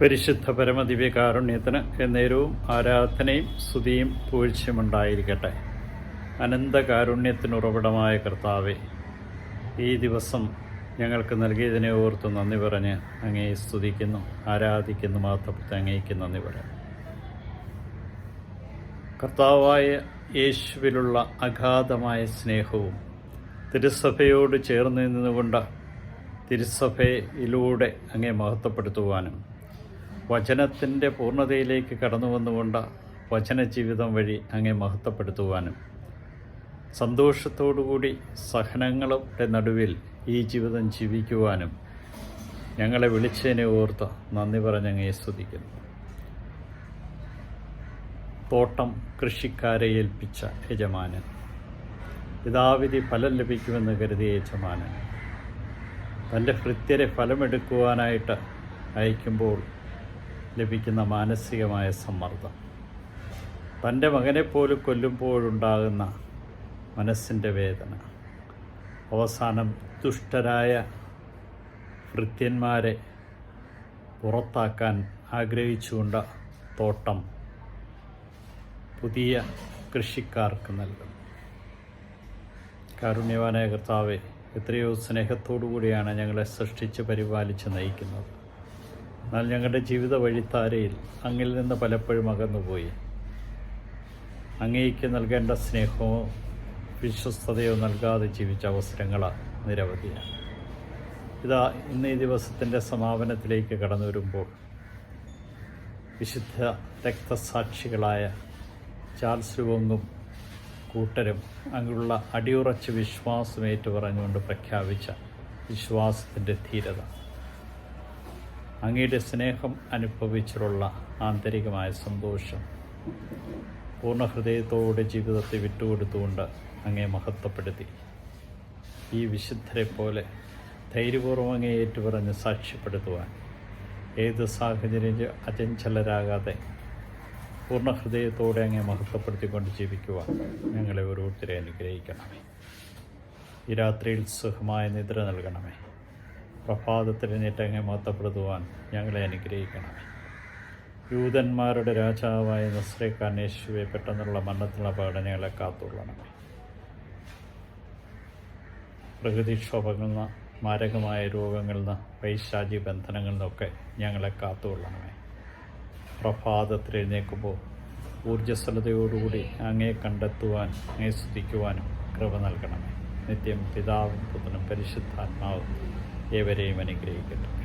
പരിശുദ്ധ പരമദിവ്യ കാരുണ്യത്തിന് എന്നേരവും ആരാധനയും സ്തുതിയും പൂഴ്ചയും ഉണ്ടായിരിക്കട്ടെ. അനന്തകാരുണ്യത്തിനുറവിടമായ കർത്താവെ ഈ ദിവസം ഞങ്ങൾക്ക് നൽകിയതിനെ ഓർത്ത് നന്ദി പറഞ്ഞ് അങ്ങേ സ്തുതിക്കുന്നു ആരാധിക്കുന്നു മാത്രപ്പെട്ട് അങ്ങേക്ക് നന്ദി പറയാം. കർത്താവായ യേശുവിലുള്ള അഗാധമായ സ്നേഹവും തിരുസഭയോട് ചേർന്ന് നിന്നുകൊണ്ട് തിരുസഭയിലൂടെ അങ്ങേ മഹത്വപ്പെടുത്തുവാനും വചനത്തിന്റെ പൂർണതയിലേക്ക് കടന്നു വന്നുകൊണ്ട് വചനജീവിതം വഴി അങ്ങേ മഹത്വപ്പെടുത്തുവാനും സന്തോഷത്തോടുകൂടി സഹനങ്ങളുടെ നടുവിൽ ഈ ജീവിതം ജീവിക്കുവാനും ഞങ്ങളെ വിളിച്ചതിനെ ഓർത്ത് നന്ദി പറഞ്ഞങ്ങയെ സ്തുതിക്കുന്നു. തോട്ടം കൃഷിക്കാരെ ഏൽപ്പിച്ച യജമാനൻ യഥാവിധി ഫലം ലഭിക്കുമെന്ന് കരുതിയ യജമാനൻ തന്റെ ഭൃത്യരെ ഫലമെടുക്കുവാനായിട്ട് അയക്കുമ്പോൾ ലഭിക്കുന്ന മാനസികമായ സമ്മർദ്ദം. തന്റെ മകനെപ്പോലും കൊല്ലുമ്പോഴുണ്ടാകുന്ന മനസ്സിന്റെ വേദന. അവസാനം ദുഷ്ടരായ ഭൃത്യന്മാരെ പുറത്താക്കാൻ ആഗ്രഹിച്ചുകൊണ്ട് തോട്ടം പുതിയ കൃഷിക്കാർക്ക് നൽകും കാരുണ്യവാനായ കർത്താവെ എത്രയോ സ്നേഹത്തോടു കൂടിയാണ് ഞങ്ങളെ സൃഷ്ടിച്ച് പരിപാലിച്ച് നയിക്കുന്നത്. എന്നാൽ ഞങ്ങളുടെ ജീവിത വഴിത്താരയിൽ അങ്ങിൽ നിന്ന് പലപ്പോഴും അകന്നുപോയി. അങ്ങേക്ക് നൽകേണ്ട സ്നേഹമോ വിശ്വസ്തയോ നൽകാതെ ജീവിച്ച അവസരങ്ങൾ നിരവധിയാണ്. ഇതാ ഇന്ന് ഈ ദിവസത്തിന്റെ സമാപനത്തിലേക്ക് കടന്നു വരുമ്പോൾ വിശുദ്ധ രക്തസാക്ഷികളായ ചാൾസ് ലുവങ്ങും കൂട്ടരും അങ്ങുള്ള അടിയുറച്ച വിശ്വാസം ഏറ്റുപറഞ്ഞുകൊണ്ട് പ്രഖ്യാപിച്ച വിശ്വാസത്തിന്റെ ധീരത. അങ്ങയുടെ സ്നേഹം അനുഭവിച്ചിട്ടുള്ള ആന്തരികമായ സന്തോഷം പൂർണ ഹൃദയത്തോടെ ജീവിതത്തെ വിട്ടുകൊടുത്തുകൊണ്ട് അങ്ങേ മഹത്വപ്പെടുത്തി. ഈ വിശുദ്ധരെ പോലെ ധൈര്യപൂർവം അങ്ങേ ഏറ്റുപറഞ്ഞ് സാക്ഷ്യപ്പെടുത്തുവാൻ ഏത് സാഹചര്യം അചഞ്ചലരാകാതെ പൂർണ ഹൃദയത്തോടെ അങ്ങേ മഹത്വപ്പെടുത്തിക്കൊണ്ട് ജീവിക്കുവാൻ ഞങ്ങളെ ഓരോരുത്തരെ അനുഗ്രഹിക്കണമേ. ഈ രാത്രിയിൽ സുഖമായ നിദ്ര നൽകണമേ. പ്രഭാതത്തിൽ നീട്ടങ്ങെ മാത്തപ്പെടുത്തുവാൻ ഞങ്ങളെ അനുഗ്രഹിക്കണമേ. യൂതന്മാരുടെ രാജാവായ നസ്രേ കാനേശുവെ പെട്ടെന്നുള്ള മരണത്തിനുള്ള പഠനങ്ങളെ കാത്തുകൊള്ളണമേ. പ്രകൃതിക്ഷോഭങ്ങളിൽ നിന്ന് മാരകമായ രോഗങ്ങളിൽ നിന്ന് പൈശാചി ബന്ധനങ്ങളിൽ നിന്നൊക്കെ ഞങ്ങളെ കാത്തുകൊള്ളണമേ. പ്രഭാതത്തിൽ എഴുന്നേൽക്കുമ്പോൾ ഊർജസ്വലതയോടുകൂടി അങ്ങേ കണ്ടെത്തുവാൻ അങ്ങേ സ്തുതിക്കുവാനും കൃപ നൽകണമേ. നിത്യം പിതാവും പുത്രനും പരിശുദ്ധാത്മാവും ഏവരെയും അനുഗ്രഹിക്കട്ടെ.